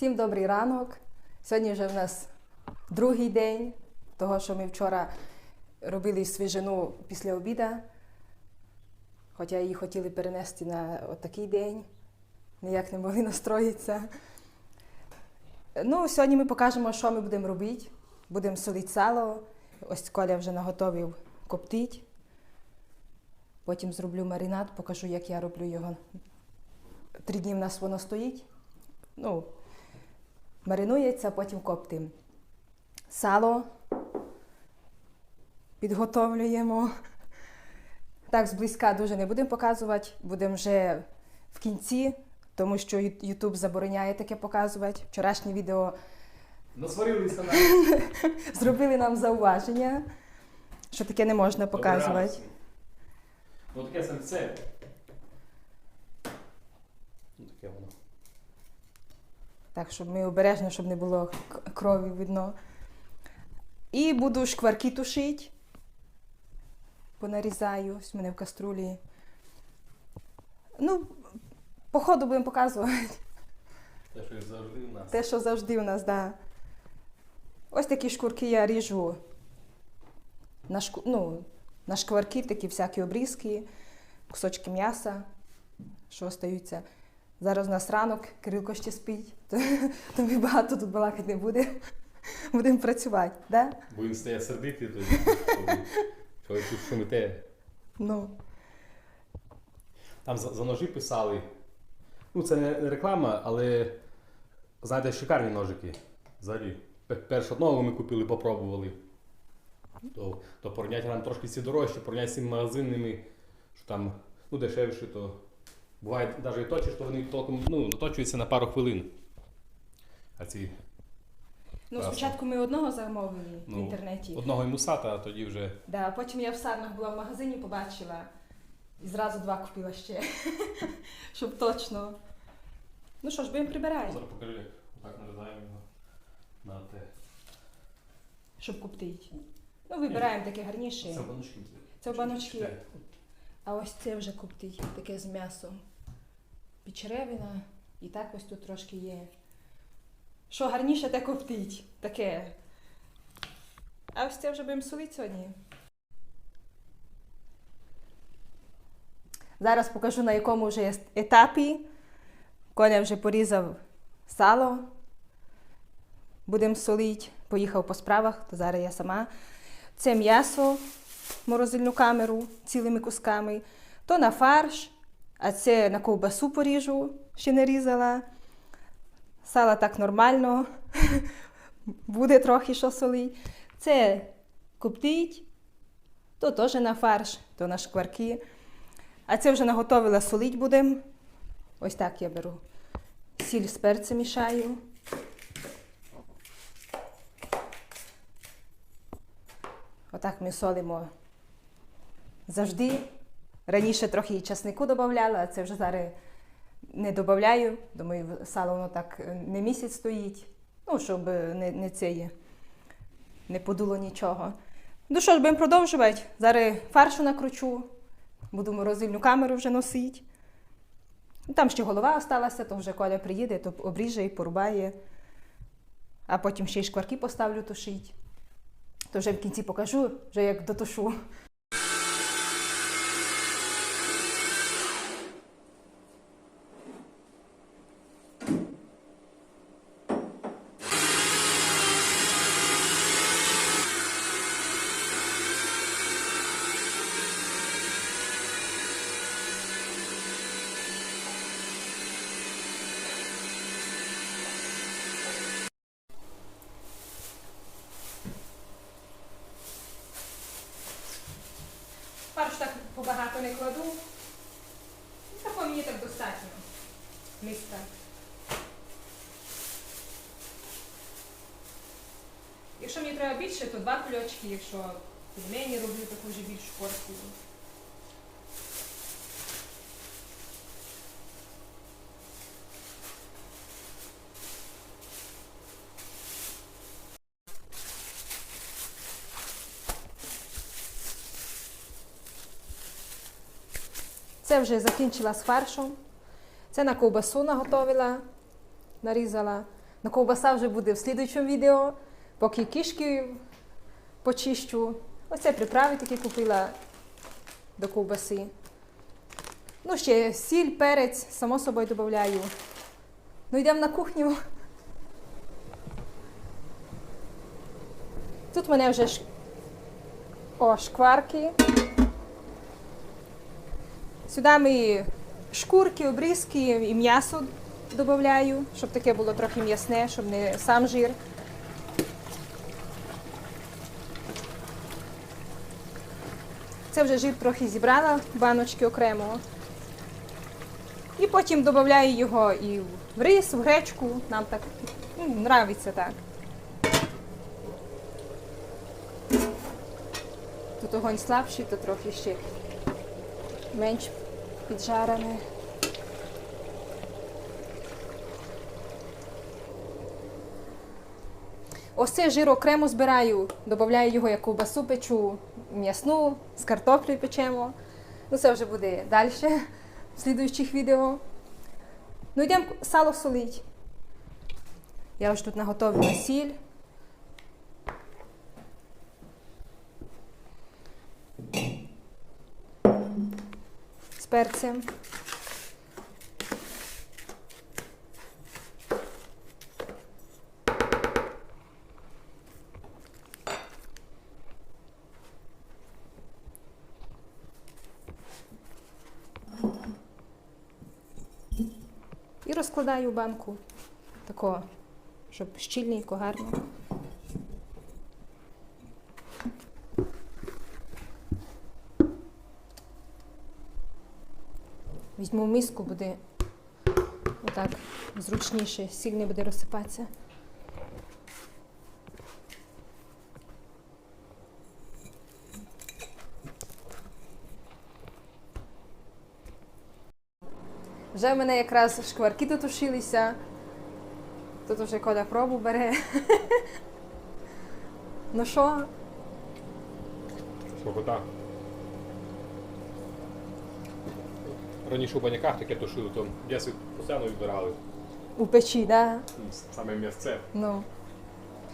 Всім добрий ранок. Сьогодні вже в нас другий день того, що ми вчора робили свіжину після обіда. Хоча її хотіли перенести на отакий день, ніяк не могли настроїтися. Ну, сьогодні ми покажемо, що ми будемо робити. Будемо солити сало. Ось Коля вже наготовив коптить. Потім зроблю маринад, покажу, як я роблю його. Три дні в нас воно стоїть. Ну, маринується, потім коптим. Сало підготовлюємо. Так, зблизька дуже не будемо показувати, будемо вже в кінці, тому що Ю- YouTube забороняє таке показувати. Вчорашнє відео Насварилися на зробили нам зауваження, що таке не можна показувати. Ну таке сальце. Ну таке воно. Так, щоб ми обережно, щоб не було крові видно. І буду шкварки тушити. Понарізаю. Ось в мене в каструлі. Ну, по ходу будемо показувати. Те, що завжди у нас. Те, що завжди у нас, да. Ось такі шкурки я ріжу на, шку... ну, на шкварки, такі всякі обрізки, кусочки м'яса, що остаються. Зараз у нас ранок, Кирилко ще спить, то, то багато тут балакати не будемо. Будемо працювати, да? Він стає сердитий тоді. ви- тут шумите. Ну, Там за, за ножі писали. Ну, це не реклама, але знаєте, шикарні ножики. Взагалі. Пе- Перш одного ми купили, попробували. То, то порівняти нам трошки ці дорожчі, порівняти з цими магазинними, що там ну, дешевші, то буває навіть і точі, що вони толком ну, наточуються на пару хвилин. А ці ну Класно. спочатку ми одного замовили в Ну, інтернеті. одного і мусата, а тоді вже. Да, потім я в Сарнах була в магазині, побачила і зразу два купила ще. Щоб точно. Ну що ж, будемо прибирати, Зараз покажи, як так нарізаємо його на те. щоб коптити. Ну, вибираємо таке гарніше. Це баночки. Це в баночки. А ось це вже коптить, таке з м'ясом. Печеревина. І так ось тут трошки є. Що гарніше, те коптить. Таке. А ось це вже будемо солити сьогодні. Зараз покажу, на якому вже є етапі. Коля вже порізав сало. Будемо солити. Поїхав по справах, то зараз я сама. Це м'ясо в морозильну камеру цілими кусками, то на фарш, а це на ковбасу поріжу, ще не різала. Сала так нормально, буде трохи що солить. Це коптить, то теж на фарш, то на шкварки. А це вже наготовила солить будемо. Ось так я беру. Сіль з перцем мішаю. Отак ми солимо завжди. Раніше трохи і часнику додавала, а це вже зараз не додаю. Думаю, сало воно так не місяць стоїть. Ну, щоб не, не це не подуло нічого. Ну що ж, будемо продовжувати. Зараз фаршу накручу, буду морозильну камеру вже носити. Ну, Там ще голова осталася, то вже Коля приїде, то обріже і порубає. А потім ще й шкварки поставлю тушить. То вже в кінці покажу, вже як дотушу. Фарш так побагато не кладу. Такого мені так достатньо. міста. Якщо мені треба більше, то два кульочки, якщо пельмені роблю таку вже більшу порцію. Це вже закінчила з фаршем. Це на ковбасу наготовила, нарізала. Ну, ковбаса вже буде в слідуючому відео, поки кішки почищу. Оце приправи такі купила до ковбаси. Ну, ще сіль, перець, само собою додаю. Ну, йдемо на кухню. Тут мене вже ш... О, шкварки. Сюди ми шкурки, обрізки і м'ясо додаю, щоб таке було трохи м'ясне, щоб не сам жир. Це вже жир трохи зібрала, баночки окремо. І потім додаю його і в рис, в гречку. Нам так ну, нравиться так. Тут огонь слабший, то трохи ще менш піджарене. Ось цей жир окремо збираю, додаю його як ковбасу печу, м'ясну, з картоплею печемо. Ну це вже буде далі в слідуючих відео. Ну йдемо сало солить. Я вже тут наготовила сіль. Перцем. І розкладаю банку такого, щоб щільненько, гарно. Візьму миску, буде отак зручніше, сіль не буде розсипатися. Вже в мене якраз шкварки дотушилися. Тут вже Коля пробу бере. ну що, Смакота. Раніше у баняках таке тушили, то м'ясо постійно відбирали. у печі, да? Саме м'ясце. Ну.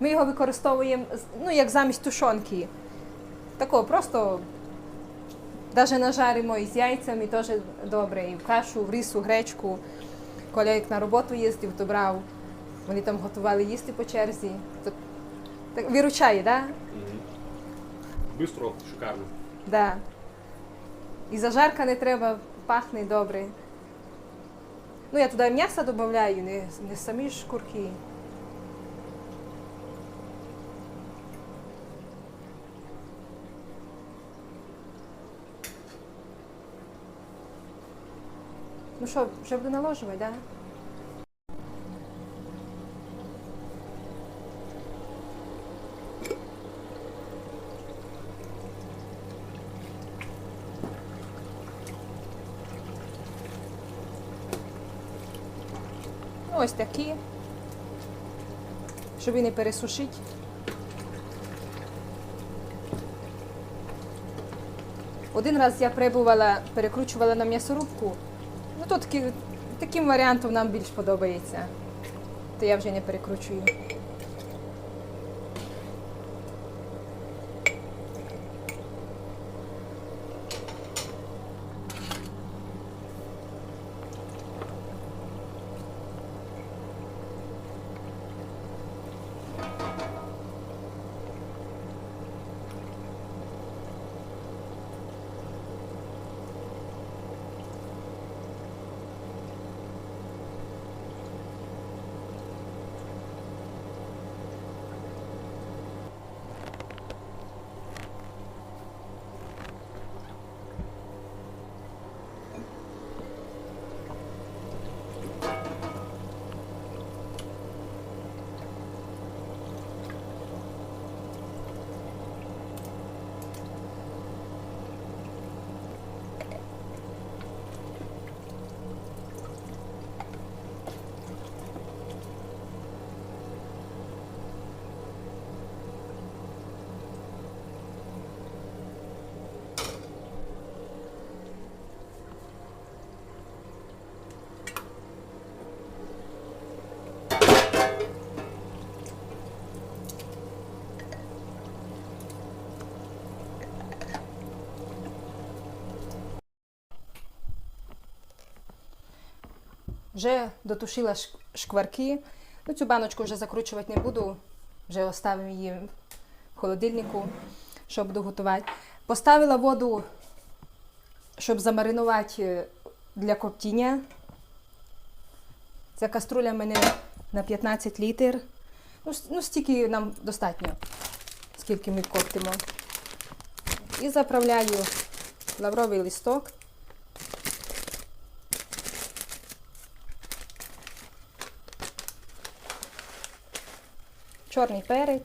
Ми його використовуємо ну, як замість тушонки. Такого просто навіть нажаримо із яйцями теж добре. І в кашу, в рису, гречку. Коля як на роботу їздив, то брав. Вони там готували їсти по черзі. То, так, виручає, так? Да? Бистро, шикарно. Да. І зажарка не треба, пахне добре. Ну, я туди м'ясо додаю, не, не самі шкурки. Ну що, вже буду наложувати, так? Да? Такі, щоб і не пересушити. Один раз я пробувала, перекручувала на м'ясорубку. Ну, то таки, таким варіантом нам більш подобається. То я вже не перекручую. Вже дотушила шкварки. Ну, цю баночку вже закручувати не буду. Вже оставимо її в холодильнику, щоб буду готувати. Поставила воду, щоб замаринувати е, для коптіння. Ця каструля в мене на 15 літр. Ну, ну стільки нам достатньо, скільки ми коптимо. І заправляю лавровий листок. Чорний перець.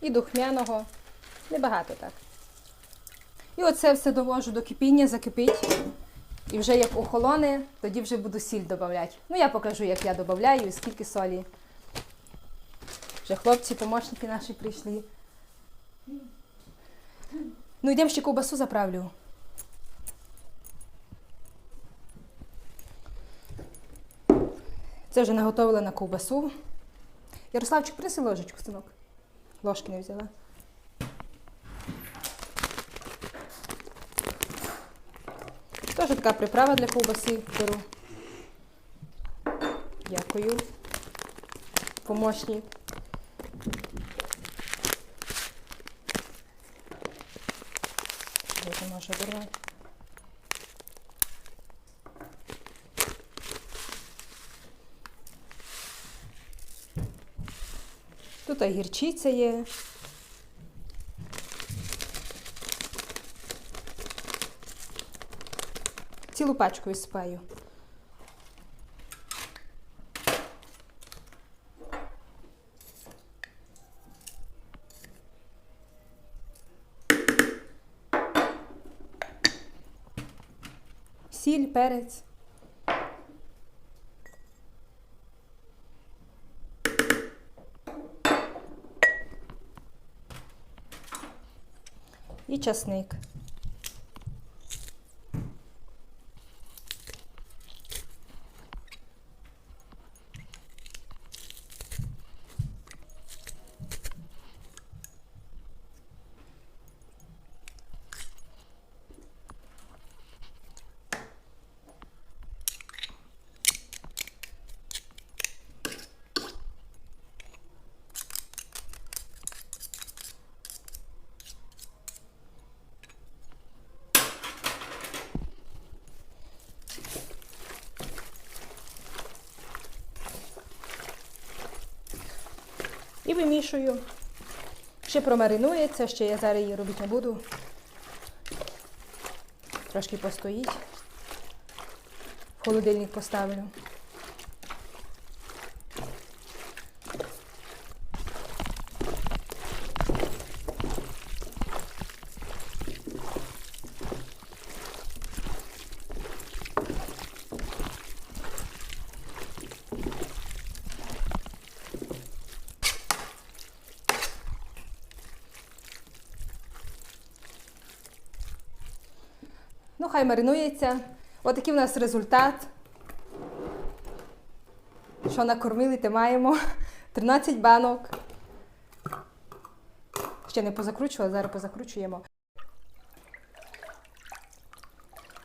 І духмяного. Небагато так. І оце все довожу до кипіння, закипить. І вже як охолоне, тоді вже буду сіль додавати. Ну, я покажу, як я додаю і скільки солі. Вже хлопці, помощники наші прийшли. Ну, йдемо ще ковбасу заправлю. Це вже наготовила на ковбасу. Ярославчик, принеси ложечку, синок. Ложки не взяла. Теж така приправа для ковбаси беру. Дякую. Помощник. Боже, може дорвати. Тут і гірчиця є. Цілу пачку висипаю. Сіль, перець. І часник. І вимішую. Ще промаринується, ще я зараз її робити не буду. Трошки постоїть. В холодильник поставлю. Ну, хай маринується. Отакий в нас результат. Що накормили, те маємо. 13 банок. Ще не позакручувала, зараз позакручуємо.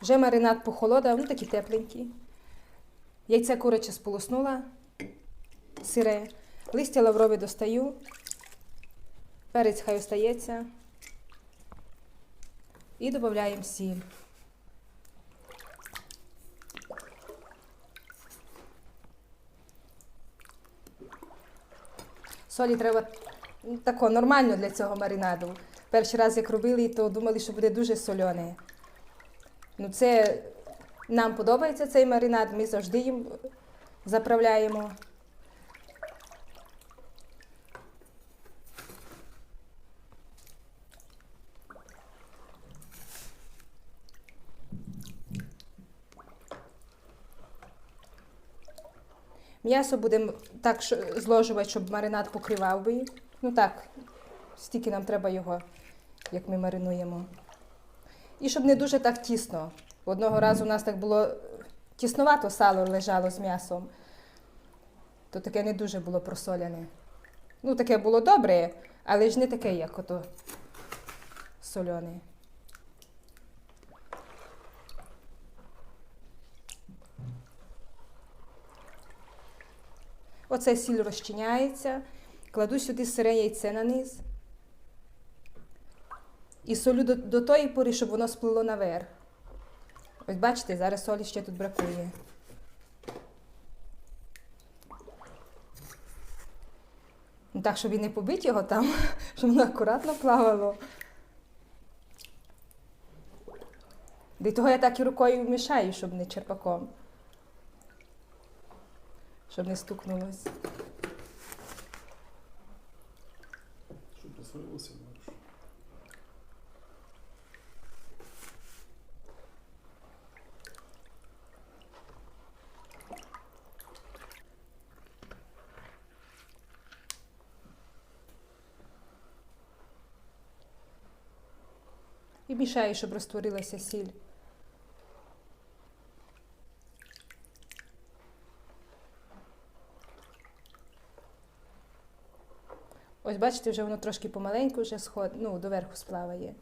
Вже маринад похолодав, ну такі тепленькі. Яйце куряче сполоснула, сире. Листя лаврове достаю. Перець хай остається. І додаємо сіль. Солі треба тако нормально для цього маринаду. Перший раз, як робили, то думали, що буде дуже соляне. Ну, це нам подобається цей маринад, ми завжди їм заправляємо. М'ясо будемо так зложувати, щоб маринад покривав би. Ну так, стільки нам треба його, як ми маринуємо. І щоб не дуже так тісно. Одного разу у нас так було тісновато сало лежало з м'ясом, то таке не дуже було просоляне. Ну, таке було добре, Але ж не таке, як ото соляне. Оце сіль розчиняється. Кладу сюди сире яйце на низ. І солю до, до тої пори, щоб воно сплило наверх. Ось бачите, зараз солі ще тут бракує. Ну так, щоб і не побити його там, щоб воно акуратно плавало. До того я так і рукою вмішаю, щоб не черпаком. Щоб не стукнулося. Щоб присвоїлося. І мішаю, щоб розтворилася сіль. Ось бачите, вже воно трошки помаленьку вже сход, ну, доверху сплаває.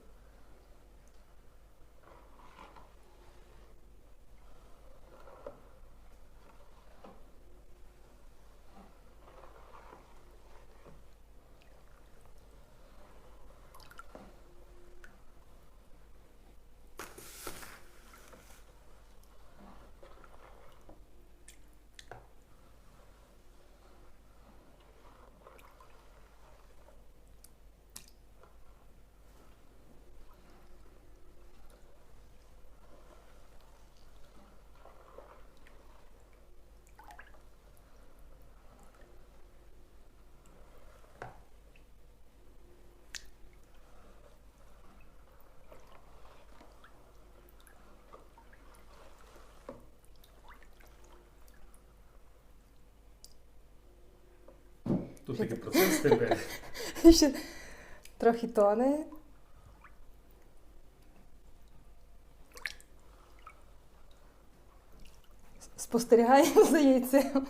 Тут такий процес тепер. Ще трохи тоне. Спостерігаємо за яйцем.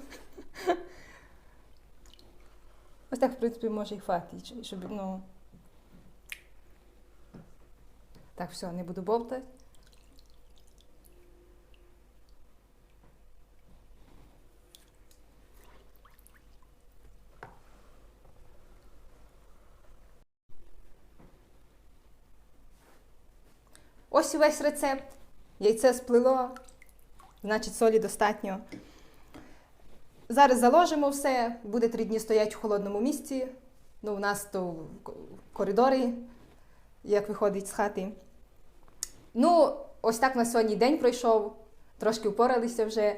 Ось так, в принципі, може і хватить, щоб, ну. Так, все, не буду бовтати. Ось і весь рецепт. Яйце сплило, значить солі достатньо. Зараз заложимо все, буде три дні стоять в холодному місці. Ну, у нас то в коридорі, як виходить з хати. Ну, ось так на сьогодні день пройшов, трошки впоралися вже.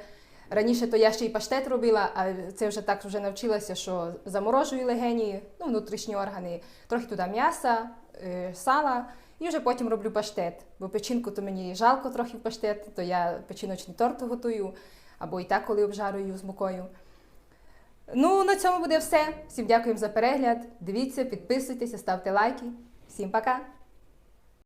Раніше то я ще й паштет робила, а це вже так вже навчилася, що заморожую легені, ну, внутрішні органи, трохи туди м'яса, е, сала, і вже потім роблю паштет. Бо печінку то мені жалко трохи в паштет, то я печіночний торт готую, або і так, коли обжарую з мукою. Ну, на цьому буде все. Всім дякуємо за перегляд. Дивіться, підписуйтеся, ставте лайки. Всім пока!